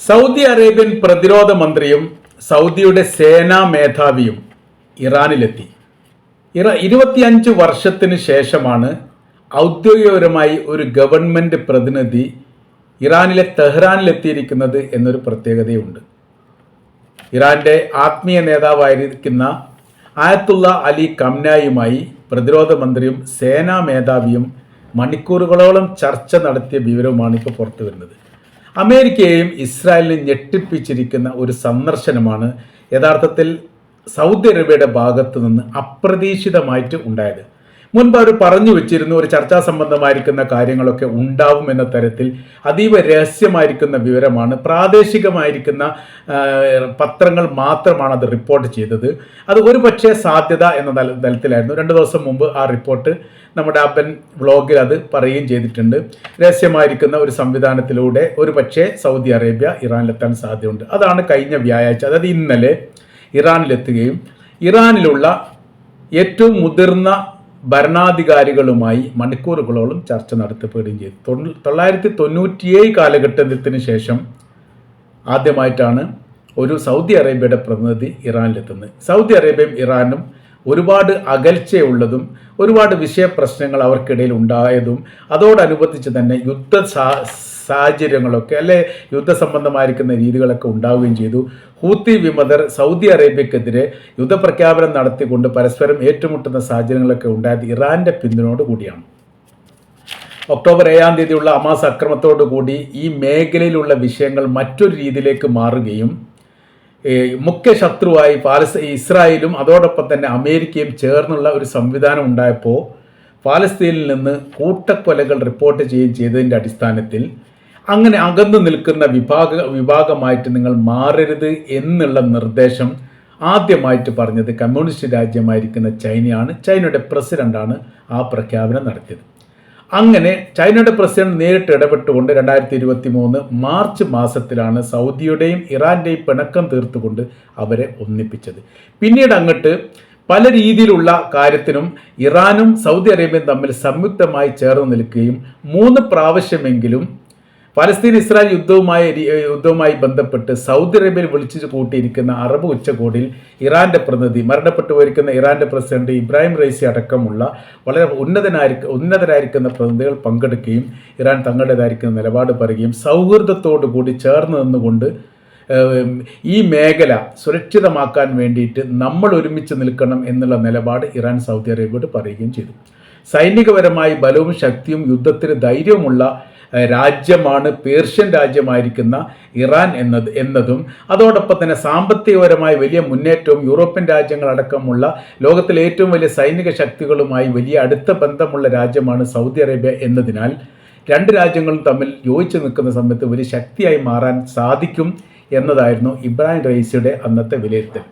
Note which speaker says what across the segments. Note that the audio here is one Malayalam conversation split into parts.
Speaker 1: സൗദി അറേബ്യൻ പ്രതിരോധ മന്ത്രിയും സൗദിയുടെ സേനാ മേധാവിയും ഇറാനിലെത്തി. ഇറ ഇരുപത്തിയഞ്ച് വർഷത്തിന് ശേഷമാണ് ഔദ്യോഗികപരമായി ഒരു ഗവൺമെന്റ് പ്രതിനിധി ഇറാനിലെ തെഹ്റാനിലെത്തിയിരിക്കുന്നത് എന്നൊരു പ്രത്യേകതയുണ്ട്. ഇറാന്റെ ആത്മീയ നേതാവായിരിക്കുന്ന ആയത്തുള്ള അലി കംനായുമായി പ്രതിരോധ മന്ത്രിയും സേനാ മേധാവിയും മണിക്കൂറുകളോളം ചർച്ച നടത്തിയ വിവരവുമാണ് ഇപ്പോൾ പുറത്തു വരുന്നത് അമേരിക്കയെയും ഇസ്രായേലിനെ ഞെട്ടിപ്പിച്ചിരിക്കുന്ന ഒരു സന്ദർശനമാണ് യഥാർത്ഥത്തിൽ സൗദി അറേബ്യയുടെ ഭാഗത്തു നിന്ന് അപ്രതീക്ഷിതമായിട്ട് ഉണ്ടായത്. മുൻപ് അവർ പറഞ്ഞു വെച്ചിരുന്നു ഒരു ചർച്ചാ സംബന്ധമായിരിക്കുന്ന കാര്യങ്ങളൊക്കെ ഉണ്ടാവും എന്ന തരത്തിൽ അതീവ രഹസ്യമായിരിക്കുന്ന വിവരമാണ്. പ്രാദേശികമായിരിക്കുന്ന പത്രങ്ങൾ മാത്രമാണ് അത് റിപ്പോർട്ട് ചെയ്തത്. അത് ഒരു പക്ഷേ സാധ്യത എന്ന തല- തലത്തിലായിരുന്നു. രണ്ട് ദിവസം മുമ്പ് ആ റിപ്പോർട്ട് നമ്മുടെ അപ്പൻ വ്ളോഗിൽ അത് പറയുകയും ചെയ്തിട്ടുണ്ട്. രഹസ്യമായിരിക്കുന്ന ഒരു സംവിധാനത്തിലൂടെ ഒരു പക്ഷേ സൗദി അറേബ്യ ഇറാനിലെത്താൻ സാധ്യതയുണ്ട്. അതാണ് കഴിഞ്ഞ വ്യാഴാഴ്ച അതായത് ഇന്നലെ ഇറാനിലെത്തുകയും ഇറാനിലുള്ള ഏറ്റവും മുതിർന്ന ഭരണാധികാരികളുമായി മണിക്കൂറുകളോളം ചർച്ച നടത്തപ്പെടുകയും ചെയ്തു. തൊള്ളായിരത്തി തൊണ്ണൂറ്റിയേഴ് കാലഘട്ടത്തിന് ശേഷം ആദ്യമായിട്ടാണ് ഒരു സൗദി അറേബ്യയുടെ പ്രതിനിധി ഇറാനിലെത്തുന്നത്. സൗദി അറേബ്യയും ഇറാനും ഒരുപാട് അകൽച്ചയുള്ളതും ഒരുപാട് വിഷയപ്രശ്നങ്ങൾ അവർക്കിടയിൽ ഉണ്ടായതും അതോടനുബന്ധിച്ച് തന്നെ യുദ്ധ സാഹചര്യങ്ങളൊക്കെ അല്ലെ യുദ്ധസംബന്ധമായിരിക്കുന്ന രീതികളൊക്കെ ഉണ്ടാവുകയും ചെയ്തു. ഹൂത്തി വിമതർ സൗദി അറേബ്യക്കെതിരെ യുദ്ധപ്രഖ്യാപനം നടത്തിക്കൊണ്ട് പരസ്പരം ഏറ്റുമുട്ടുന്ന സാഹചര്യങ്ങളൊക്കെ ഉണ്ടായത് ഇറാന്റെ പിന്തുണയോട് കൂടിയാണ്. ഒക്ടോബർ ഏഴാം തീയതിയുള്ള അമാസ് അക്രമത്തോടു കൂടി ഈ മേഖലയിലുള്ള വിഷയങ്ങൾ മറ്റൊരു രീതിയിലേക്ക് മാറുകയും മുഖ്യ ശത്രുവായി പാലസ് ഇസ്രായേലും അതോടൊപ്പം തന്നെ അമേരിക്കയും ചേർന്നുള്ള ഒരു സംവിധാനം ഉണ്ടായപ്പോൾ പാലസ്തീനിൽ നിന്ന് കൂട്ടക്കൊലകൾ റിപ്പോർട്ട് ചെയ്യുകയും ചെയ്തതിന്റെ അടിസ്ഥാനത്തിൽ അങ്ങനെ അകന്നു നിൽക്കുന്ന വിഭാഗ വിഭാഗമായിട്ട് നിങ്ങൾ മാറരുത് എന്നുള്ള നിർദ്ദേശം ആദ്യമായിട്ട് പറഞ്ഞത് കമ്മ്യൂണിസ്റ്റ് രാജ്യമായിരിക്കുന്ന ചൈനയാണ്. ചൈനയുടെ പ്രസിഡന്റാണ് ആ പ്രഖ്യാപനം നടത്തിയത്. അങ്ങനെ ചൈനയുടെ പ്രസിഡന്റ് നേരിട്ട് ഇടപെട്ടുകൊണ്ട് രണ്ടായിരത്തി ഇരുപത്തി മൂന്ന് മാർച്ച് മാസത്തിലാണ് സൗദിയുടെയും ഇറാന്റെയും പിണക്കം തീർത്തുകൊണ്ട് അവരെ ഒന്നിപ്പിച്ചത്. പിന്നീട് അങ്ങോട്ട് പല രീതിയിലുള്ള കാര്യത്തിനും ഇറാനും സൗദി അറേബ്യയും തമ്മിൽ സംയുക്തമായി ചേർന്ന് നിൽക്കുകയും മൂന്ന് പ്രാവശ്യമെങ്കിലും പലസ്തീൻ ഇസ്രായേൽ യുദ്ധവുമായി യുദ്ധവുമായി ബന്ധപ്പെട്ട് സൗദി അറേബ്യയിൽ വിളിച്ചു കൂട്ടിയിരിക്കുന്ന അറബ് ഉച്ചകോടിയിൽ ഇറാന്റെ പ്രതിനിധി മരണപ്പെട്ടു പോയിരിക്കുന്ന ഇറാന്റെ പ്രസിഡന്റ് ഇബ്രാഹിം റൈസി അടക്കമുള്ള വളരെ ഉന്നതനായി ഉന്നതരായിരിക്കുന്ന പ്രതിനിധികൾ പങ്കെടുക്കുകയും ഇറാൻ തങ്ങളുടേതായിരിക്കുന്ന നിലപാട് പറയുകയും സൗഹൃദത്തോടു കൂടി ചേർന്ന് നിന്നുകൊണ്ട് ഈ മേഖല സുരക്ഷിതമാക്കാൻ വേണ്ടിയിട്ട് നമ്മൾ ഒരുമിച്ച് നിൽക്കണം എന്നുള്ള നിലപാട് ഇറാൻ സൗദി അറേബ്യയോട് പറയുകയും ചെയ്തു. സൈനികപരമായി ബലവും ശക്തിയും യുദ്ധത്തിന് ധൈര്യവുമുള്ള രാജ്യമാണ് പേർഷ്യൻ രാജ്യമായിരിക്കുന്ന ഇറാൻ എന്നത് എന്നതും അതോടൊപ്പം തന്നെ സാമ്പത്തികപരമായി വലിയ മുന്നേറ്റവും യൂറോപ്യൻ രാജ്യങ്ങളടക്കമുള്ള ലോകത്തിലെ ഏറ്റവും വലിയ സൈനിക ശക്തികളുമായി വലിയ അടുത്ത ബന്ധമുള്ള രാജ്യമാണ് സൗദി അറേബ്യ എന്നതിനാൽ രണ്ട് രാജ്യങ്ങളും തമ്മിൽ യോജിച്ച് നിൽക്കുന്ന സമയത്ത് ഒരു ശക്തിയായി മാറാൻ സാധിക്കും എന്നതായിരുന്നു ഇബ്രാഹിം റൈസിയുടെ അന്നത്തെ വിലയിരുത്തൽ.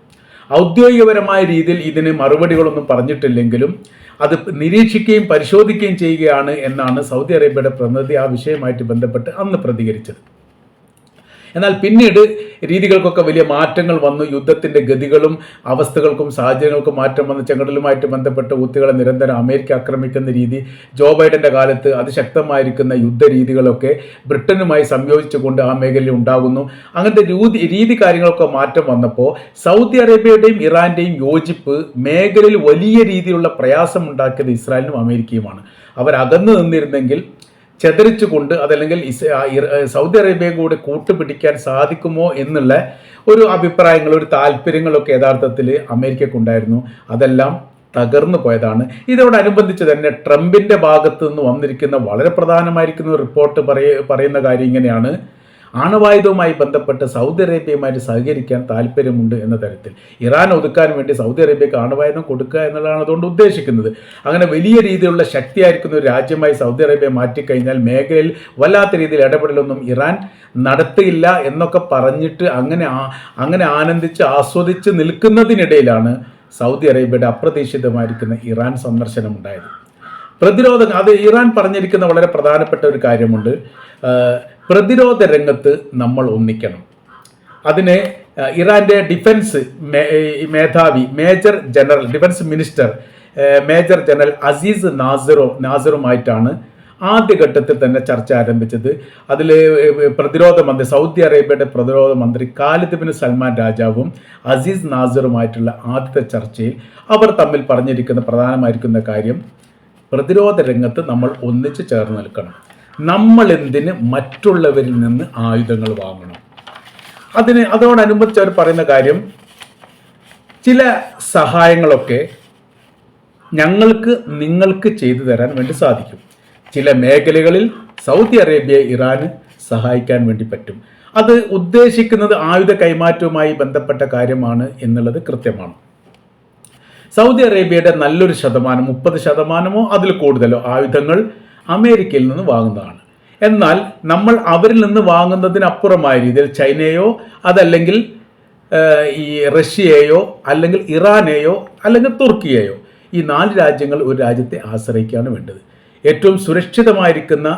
Speaker 1: ഔദ്യോഗികപരമായ രീതിയിൽ ഇതിന് മറുപടികളൊന്നും പറഞ്ഞിട്ടില്ലെങ്കിലും അത് നിരീക്ഷിക്കുകയും പരിശോധിക്കുകയും ചെയ്യുകയാണ് എന്നാണ് സൗദി അറേബ്യയുടെ പ്രതിനിധി ആ വിഷയമായിട്ട് ബന്ധപ്പെട്ട് അന്ന് പ്രതികരിച്ചത്. എന്നാൽ പിന്നീട് രീതികൾക്കൊക്കെ വലിയ മാറ്റങ്ങൾ വന്നു. യുദ്ധത്തിന്റെ ഗതികളും അവസ്ഥകൾക്കും സാഹചര്യങ്ങൾക്കും മാറ്റം വന്ന് ചെങ്കടലുമായിട്ട് ബന്ധപ്പെട്ട ഊത്തുകളെ നിരന്തരം അമേരിക്ക ആക്രമിക്കുന്ന രീതി ജോ ബൈഡന്റെ കാലത്ത് അതിശക്തമായിരിക്കുന്ന യുദ്ധരീതികളൊക്കെ ബ്രിട്ടനുമായി സംയോജിച്ചുകൊണ്ട് ആ മേഖലയിൽ ഉണ്ടാകുന്നു. അങ്ങനത്തെ രീതി രീതി കാര്യങ്ങളൊക്കെ മാറ്റം വന്നപ്പോൾ സൗദി അറേബ്യയുടെയും ഇറാന്റെയും യോജിപ്പ് മേഖലയിൽ വലിയ രീതിയിലുള്ള പ്രയാസം ഉണ്ടാക്കിയത് ഇസ്രായേലിനും അമേരിക്കയുമാണ്. അവർ അകന്നു നിന്നിരുന്നെങ്കിൽ ചെതറിച്ചുകൊണ്ട് അതല്ലെങ്കിൽ സൗദി അറേബ്യ കൂടെ കൂട്ടുപിടിക്കാൻ സാധിക്കുമോ എന്നുള്ള ഒരു അഭിപ്രായങ്ങൾ ഒരു താല്പര്യങ്ങളൊക്കെ യഥാർത്ഥത്തിൽ അമേരിക്കക്കുണ്ടായിരുന്നു അതെല്ലാം തകർന്നു പോയതാണ്. ഇതോടനുബന്ധിച്ച് തന്നെ ട്രംപിന്റെ ഭാഗത്തു നിന്ന് വന്നിരിക്കുന്ന വളരെ പ്രധാനമായിരിക്കുന്ന റിപ്പോർട്ട് പറയ പറയുന്ന കാര്യം ഇങ്ങനെയാണ്. ആണവായുധവുമായി ബന്ധപ്പെട്ട് സൗദി അറേബ്യയുമായിട്ട് സഹകരിക്കാൻ താല്പര്യമുണ്ട് എന്ന തരത്തിൽ. ഇറാൻ ഒതുക്കാൻ വേണ്ടി സൗദി അറേബ്യക്ക് ആണവായുധം കൊടുക്കുക എന്നുള്ളതാണ് അതുകൊണ്ട് ഉദ്ദേശിക്കുന്നത്. അങ്ങനെ വലിയ രീതിയിലുള്ള ശക്തിയായിരിക്കുന്ന ഒരു രാജ്യമായി സൗദി അറേബ്യ മാറ്റിക്കഴിഞ്ഞാൽ മേഖലയിൽ വല്ലാത്ത രീതിയിൽ ഇടപെടലൊന്നും ഇറാൻ നടത്തിയില്ല എന്നൊക്കെ പറഞ്ഞിട്ട് അങ്ങനെ അങ്ങനെ ആനന്ദിച്ച് ആസ്വദിച്ച് നിൽക്കുന്നതിനിടയിലാണ് സൗദി അറേബ്യയുടെ അപ്രതീക്ഷിതമായിരിക്കുന്ന ഇറാൻ സന്ദർശനം ഉണ്ടായത് പ്രതിരോധം അത് ഇറാൻ പറഞ്ഞിരിക്കുന്ന വളരെ പ്രധാനപ്പെട്ട ഒരു കാര്യമുണ്ട്. പ്രതിരോധ രംഗത്ത് നമ്മൾ ഒന്നിക്കണം. അതിന് ഇറാന്റെ ഡിഫൻസ് മേധാവി major general defence minister major general Aziz നാസറോ നാസറുമായിട്ടാണ് ആദ്യഘട്ടത്തിൽ തന്നെ ചർച്ച ആരംഭിച്ചത്. അതിൽ പ്രതിരോധ മന്ത്രി സൗദി അറേബ്യയുടെ പ്രതിരോധ മന്ത്രി ഖാലിദ് ബിൻ സൽമാൻ രാജാവും അസീസ് നാസറുമായിട്ടുള്ള ആദ്യത്തെ ചർച്ചയിൽ അവർ തമ്മിൽ പറഞ്ഞിരിക്കുന്ന പ്രധാനമായിരിക്കുന്ന കാര്യം പ്രതിരോധ രംഗത്ത് നമ്മൾ ഒന്നിച്ച് ചേർന്ന് നിൽക്കണം. നമ്മൾ എന്തിന് മറ്റുള്ളവരിൽ നിന്ന് ആയുധങ്ങൾ വാങ്ങണം? അതിന് അതോടനുബന്ധിച്ച് അവർ പറയുന്ന കാര്യം ചില സഹായങ്ങളൊക്കെ ഞങ്ങൾക്ക് നിങ്ങൾക്ക് ചെയ്തു തരാൻ വേണ്ടി സാധിക്കും. ചില മേഖലകളിൽ സൗദി അറേബ്യ ഇറാന് സഹായിക്കാൻ വേണ്ടി പറ്റും. അത് ഉദ്ദേശിക്കുന്നത് ആയുധ കൈമാറ്റവുമായി ബന്ധപ്പെട്ട കാര്യമാണ് എന്നുള്ളത് കൃത്യമാണ്. സൗദി അറേബ്യയുടെ നല്ലൊരു ശതമാനം മുപ്പത് ശതമാനമോ അതിൽ കൂടുതലോ ആയുധങ്ങൾ അമേരിക്കയിൽ നിന്ന് വാങ്ങുന്നതാണ്. എന്നാൽ നമ്മൾ അവരിൽ നിന്ന് വാങ്ങുന്നതിനപ്പുറമായ രീതിയിൽ ചൈനയോ അതല്ലെങ്കിൽ ഈ റഷ്യയെയോ അല്ലെങ്കിൽ ഇറാനെയോ അല്ലെങ്കിൽ തുർക്കിയെയോ ഈ നാല് രാജ്യങ്ങൾ ഒരു രാജ്യത്തെ ആശ്രയിക്കുകയാണ് വേണ്ടത്. ഏറ്റവും സുരക്ഷിതമായിരിക്കുന്ന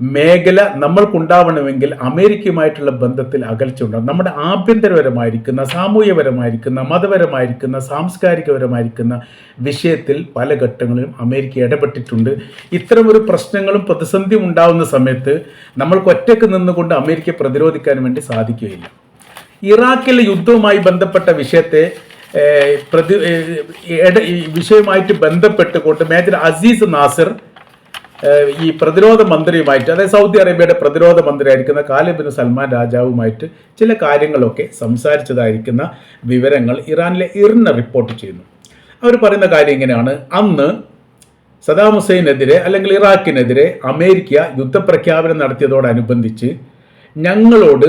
Speaker 1: മേഖല നമ്മൾക്കുണ്ടാവണമെങ്കിൽ അമേരിക്കയുമായിട്ടുള്ള ബന്ധത്തിൽ അകൽച്ച ഉണ്ടാകും നമ്മുടെ ആഭ്യന്തരപരമായിരിക്കുന്ന സാമൂഹ്യപരമായിരിക്കുന്ന മതപരമായിരിക്കുന്ന സാംസ്കാരികപരമായിരിക്കുന്ന വിഷയത്തിൽ പല ഘട്ടങ്ങളിലും അമേരിക്ക ഇടപെട്ടിട്ടുണ്ട്. ഇത്തരമൊരു പ്രശ്നങ്ങളും പ്രതിസന്ധിയും ഉണ്ടാവുന്ന സമയത്ത് നമ്മൾക്ക് ഒറ്റയ്ക്ക് നിന്നുകൊണ്ട് അമേരിക്കയെ പ്രതിരോധിക്കാൻ വേണ്ടി സാധിക്കുകയില്ല. ഇറാഖിലെ യുദ്ധവുമായി ബന്ധപ്പെട്ട വിഷയത്തെ പ്രതി വിഷയവുമായിട്ട് ബന്ധപ്പെട്ടുകൊണ്ട് മേജർ അസീസ് നാസിർ ഈ പ്രതിരോധ മന്ത്രിയുമായിട്ട് അതായത് സൗദി അറേബ്യയുടെ പ്രതിരോധ മന്ത്രിയായിരിക്കുന്ന കാലിബിന് സൽമാൻ രാജാവുമായിട്ട് ചില കാര്യങ്ങളൊക്കെ സംസാരിച്ചതായിരിക്കുന്ന വിവരങ്ങൾ ഇറാനിലെ ഇറിന് റിപ്പോർട്ട് ചെയ്യുന്നു. അവർ പറയുന്ന കാര്യം ഇങ്ങനെയാണ്. അന്ന് സദാം ഹുസൈനെതിരെ അല്ലെങ്കിൽ ഇറാഖിനെതിരെ അമേരിക്ക യുദ്ധപ്രഖ്യാപനം നടത്തിയതോടനുബന്ധിച്ച് ഞങ്ങളോട്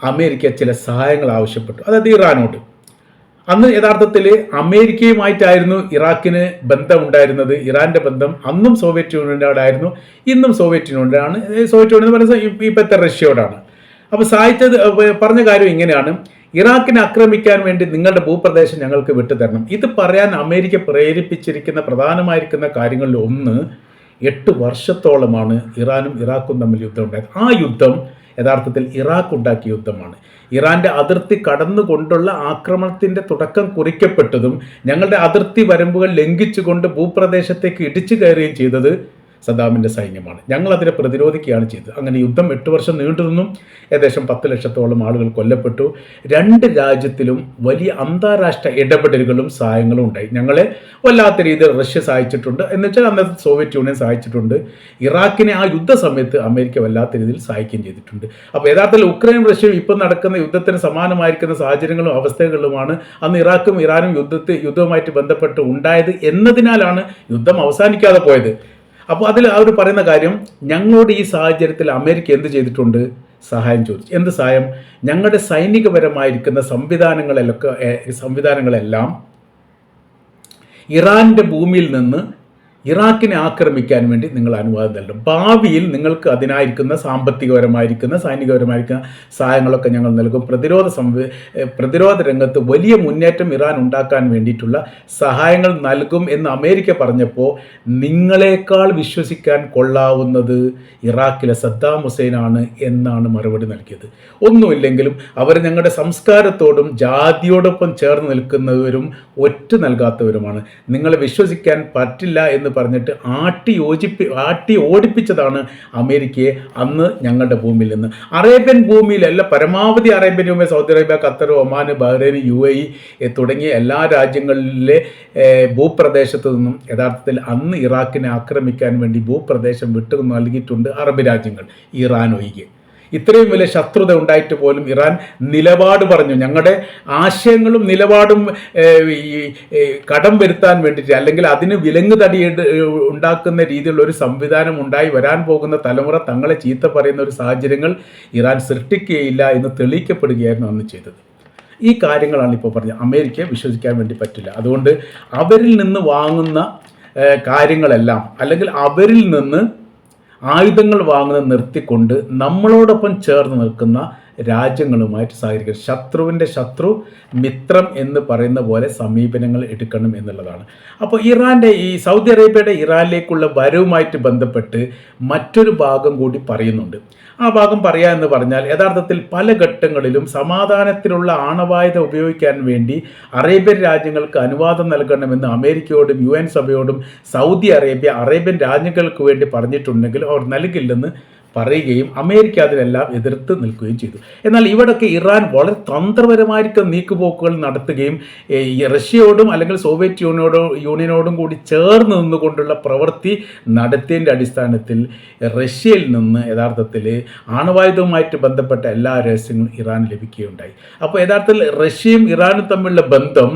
Speaker 1: അമേരിക്ക ചില സഹായങ്ങൾ ആവശ്യപ്പെട്ടു. അതായത് ഇറാനോട്. അന്ന് യഥാർത്ഥത്തിൽ അമേരിക്കയുമായിട്ടായിരുന്നു ഇറാഖിന് ബന്ധമുണ്ടായിരുന്നത് ഇറാന്റെ ബന്ധം. അന്നും സോവിയറ്റ് യൂണിയനോടായിരുന്നു ഇന്നും സോവിയറ്റ് യൂണിയനാണ് സോവിയറ്റ് യൂണിയൻ എന്ന് പറയുന്നത് ഇപ്പോഴത്തെ റഷ്യയോടാണ്. അപ്പോൾ സാഹിത്യ പറഞ്ഞ കാര്യം ഇങ്ങനെയാണ്. ഇറാഖിനെ ആക്രമിക്കാൻ വേണ്ടി നിങ്ങളുടെ ഭൂപ്രദേശം ഞങ്ങൾക്ക് വിട്ടുതരണം. ഇത് പറയാൻ അമേരിക്ക പ്രേരിപ്പിച്ചിരിക്കുന്ന പ്രധാനമായിരിക്കുന്ന കാര്യങ്ങളിൽ ഒന്ന് എട്ട് വർഷത്തോളമാണ് ഇറാനും ഇറാഖും തമ്മിൽ യുദ്ധം ഉണ്ടായത്. ആ യുദ്ധം യഥാർത്ഥത്തിൽ ഇറാഖ് ഉണ്ടാക്കിയ യുദ്ധമാണ്. ഇറാന്റെ അതിർത്തി കടന്നുകൊണ്ടുള്ള ആക്രമണത്തിന്റെ തുടക്കം കുറിക്കപ്പെട്ടതും ഞങ്ങളുടെ അതിർത്തി വരമ്പുകൾ ലംഘിച്ചുകൊണ്ട് ഭൂപ്രദേശത്തേക്ക് ഇടിച്ചു കയറുകയും ചെയ്തത് സദാമിന്റെ സൈന്യമാണ്. ഞങ്ങൾ അതിനെ പ്രതിരോധിക്കുകയാണ് ചെയ്തത്. അങ്ങനെ യുദ്ധം എട്ട് വർഷം നീണ്ടു നിന്നു ഏകദേശം പത്ത് ലക്ഷത്തോളം ആളുകൾ കൊല്ലപ്പെട്ടു. രണ്ട് രാജ്യത്തിലും വലിയ അന്താരാഷ്ട്ര ഇടപെടലുകളും സഹായങ്ങളും ഉണ്ടായി. ഞങ്ങളെ വല്ലാത്ത രീതിയിൽ റഷ്യ സഹായിച്ചിട്ടുണ്ട്. എന്ന് വെച്ചാൽ അന്നത്തെ സോവിയറ്റ് യൂണിയൻ സഹായിച്ചിട്ടുണ്ട്. ഇറാഖിനെ ആ യുദ്ധ സമയത്ത് അമേരിക്ക വല്ലാത്ത രീതിയിൽ സഹായിക്കുകയും ചെയ്തിട്ടുണ്ട്. അപ്പോൾ യഥാർത്ഥത്തിൽ ഉക്രൈൻ റഷ്യയും ഇപ്പം നടക്കുന്ന യുദ്ധത്തിന് സമാനമായിരിക്കുന്ന സാഹചര്യങ്ങളും അവസ്ഥകളുമാണ് അന്ന് ഇറാഖും ഇറാനും യുദ്ധത്തിൽ യുദ്ധവുമായിട്ട് ബന്ധപ്പെട്ട് ഉണ്ടായത് എന്നതിനാലാണ് യുദ്ധം അവസാനിക്കാതെ പോയത്. അപ്പോൾ അതിൽ അവർ പറയുന്ന കാര്യം ഞങ്ങളുടെ ഈ സാഹചര്യത്തിൽ അമേരിക്ക എന്ത് ചെയ്തിട്ടുണ്ട്? സഹായം ചോദിച്ചു. എന്ത് സഹായം? ഞങ്ങളുടെ സൈനികപരമായിരിക്കുന്ന സംവിധാനങ്ങളിലൊക്കെ സംവിധാനങ്ങളെല്ലാം ഇറാന്റെ ഭൂമിയിൽ നിന്ന് ഇറാഖിനെ ആക്രമിക്കാൻ വേണ്ടി നിങ്ങൾ അനുവാദം നൽകും ഭാവിയിൽ നിങ്ങൾക്ക് അതിനായിരിക്കുന്ന സാമ്പത്തികപരമായിരിക്കുന്ന സൈനികപരമായിരിക്കുന്ന സഹായങ്ങളൊക്കെ ഞങ്ങൾ നൽകും. പ്രതിരോധ പ്രതിരോധ രംഗത്ത് വലിയ മുന്നേറ്റം ഇറാൻ ഉണ്ടാക്കാൻ വേണ്ടിയിട്ടുള്ള സഹായങ്ങൾ നൽകും എന്ന് അമേരിക്ക പറഞ്ഞപ്പോൾ നിങ്ങളെക്കാൾ വിശ്വസിക്കാൻ കൊള്ളാവുന്നത് ഇറാഖിലെ സദ്ദാം ഹുസൈനാണ് എന്നാണ് മറുപടി നൽകിയത്. ഒന്നുമില്ലെങ്കിലും അവർ ഞങ്ങളുടെ സംസ്കാരത്തോടും ജാതിയോടൊപ്പം ചേർന്ന് നിൽക്കുന്നവരും ഒറ്റ നൽകാത്തവരുമാണ്. നിങ്ങളെ വിശ്വസിക്കാൻ പറ്റില്ല എന്ന് പറഞ്ഞിട്ട് ആട്ടി യോജിപ്പി ആട്ടി ഓടിപ്പിച്ചതാണ് അമേരിക്കയെ അന്ന് ഞങ്ങളുടെ ഭൂമിയിൽ നിന്ന്. അറേബ്യൻ ഭൂമിയിലല്ല പരമാവധി അറേബ്യൻ ഭൂമി Saudi Arabia Qatar Oman Bahrain U A തുടങ്ങിയ എല്ലാ രാജ്യങ്ങളിലെ ഭൂപ്രദേശത്ത് നിന്നും യഥാർത്ഥത്തിൽ അന്ന് ഇറാഖിനെ ആക്രമിക്കാൻ വേണ്ടി ഭൂപ്രദേശം വിട്ടു നൽകിയിട്ടുണ്ട് അറബ് രാജ്യങ്ങൾ ഇറാൻ ഒഴികെ. ഇത്രയും വലിയ ശത്രുത ഉണ്ടായിട്ട് പോലും ഇറാൻ നിലപാട് പറഞ്ഞു. ഞങ്ങളുടെ ആശയങ്ങളും നിലപാടും ഈ കടം വരുത്താൻ വേണ്ടിയിട്ട് അല്ലെങ്കിൽ അതിന് വിലങ്ങ് തടി ഉണ്ടാക്കുന്ന രീതിയിലുള്ള ഒരു സംവിധാനം ഉണ്ടായി വരാൻ പോകുന്ന തലമുറ തങ്ങളെ ചീത്ത പറയുന്ന ഒരു സാഹചര്യങ്ങൾ ഇറാൻ സൃഷ്ടിക്കുകയില്ല എന്ന് തെളിയിക്കപ്പെടുകയായിരുന്നു അന്ന് ചെയ്തത്. ഈ കാര്യങ്ങളാണ് ഇപ്പോൾ പറഞ്ഞത്. അമേരിക്കയെ വിശ്വസിക്കാൻ വേണ്ടി പറ്റില്ല. അതുകൊണ്ട് അവരിൽ നിന്ന് വാങ്ങുന്ന കാര്യങ്ങളെല്ലാം അല്ലെങ്കിൽ അവരിൽ നിന്ന് ആയുധങ്ങൾ വാങ്ങുന്നത് നിർത്തിക്കൊണ്ട് നമ്മളോടൊപ്പം ചേർന്ന് നിൽക്കുന്ന രാജ്യങ്ങളുമായിട്ട് സഹകരിക്കണം. ശത്രുവിന്റെ ശത്രു മിത്രം എന്ന് പറയുന്ന പോലെ സമീപനങ്ങൾ എടുക്കണം എന്നുള്ളതാണ്. അപ്പോൾ ഇറാന്റെ ഈ സൗദി അറേബ്യയുടെ ഇറാനിലേക്കുള്ള വരവുമായിട്ട് ബന്ധപ്പെട്ട് മറ്റൊരു ഭാഗം കൂടി പറയുന്നുണ്ട്. ആ ഭാഗം പറയാ എന്ന് പറഞ്ഞാൽ യഥാർത്ഥത്തിൽ പല ഘട്ടങ്ങളിലും സമാധാനത്തിലുള്ള ആണവായുധം ഉപയോഗിക്കാൻ വേണ്ടി അറേബ്യൻ രാജ്യങ്ങൾക്ക് അനുവാദം നൽകണമെന്ന് അമേരിക്കയോടും യു സഭയോടും സൗദി അറേബ്യ അറേബ്യൻ രാജ്യങ്ങൾക്ക് വേണ്ടി പറഞ്ഞിട്ടുണ്ടെങ്കിൽ അവർ നൽകില്ലെന്ന് പറയുകയും അമേരിക്ക അതിനെല്ലാം എതിർത്ത് നിൽക്കുകയും ചെയ്തു. എന്നാൽ ഇവിടൊക്കെ ഇറാൻ വളരെ തന്ത്രപരമായിരിക്കും നീക്കുപോക്കുകൾ നടത്തുകയും റഷ്യയോടും അല്ലെങ്കിൽ സോവിയറ്റ് യൂണിയനോടും യൂണിയനോടും കൂടി ചേർന്ന് നിന്നുകൊണ്ടുള്ള പ്രവൃത്തി നടത്തിയതിന്റെ അടിസ്ഥാനത്തിൽ റഷ്യയിൽ നിന്ന് യഥാർത്ഥത്തിൽ ആണവായുധവുമായിട്ട് ബന്ധപ്പെട്ട എല്ലാ രഹസ്യങ്ങളും ഇറാൻ ലഭിക്കുകയുണ്ടായി. അപ്പോൾ യഥാർത്ഥത്തിൽ റഷ്യയും ഇറാനും തമ്മിലുള്ള ബന്ധം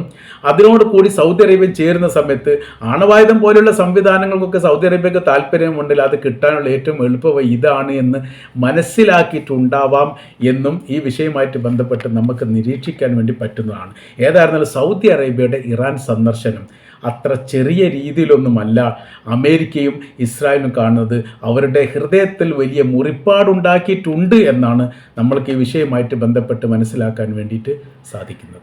Speaker 1: അതിനോട് കൂടി സൗദി അറേബ്യ ചേരുന്ന സമയത്ത് ആണവായുധം പോലുള്ള സംവിധാനങ്ങൾക്കൊക്കെ സൗദി അറേബ്യക്ക് താല്പര്യമുണ്ടെങ്കിൽ അത് കിട്ടാനുള്ള ഏറ്റവും എളുപ്പ വഴി ഇതാണ് എന്ന് മനസ്സിലാക്കിയിട്ടുണ്ടാവാം എന്നും ഈ വിഷയമായിട്ട് ബന്ധപ്പെട്ട് നമുക്ക് നിരീക്ഷിക്കാൻ വേണ്ടി പറ്റുന്നതാണ്. ഏതായിരുന്നാലും സൗദി അറേബ്യയുടെ ഇറാൻ സന്ദർശനം അത്ര ചെറിയ രീതിയിലൊന്നുമല്ല. അമേരിക്കയും ഇസ്രായേലും കാണുന്നത് അവരുടെ ഹൃദയത്തിൽ വലിയ മുറിപ്പാടുണ്ടാക്കിയിട്ടുണ്ട് എന്നാണ് നമ്മൾക്ക് ഈ വിഷയമായിട്ട് ബന്ധപ്പെട്ട് മനസ്സിലാക്കാൻ വേണ്ടിയിട്ട് സാധിക്കുന്നത്.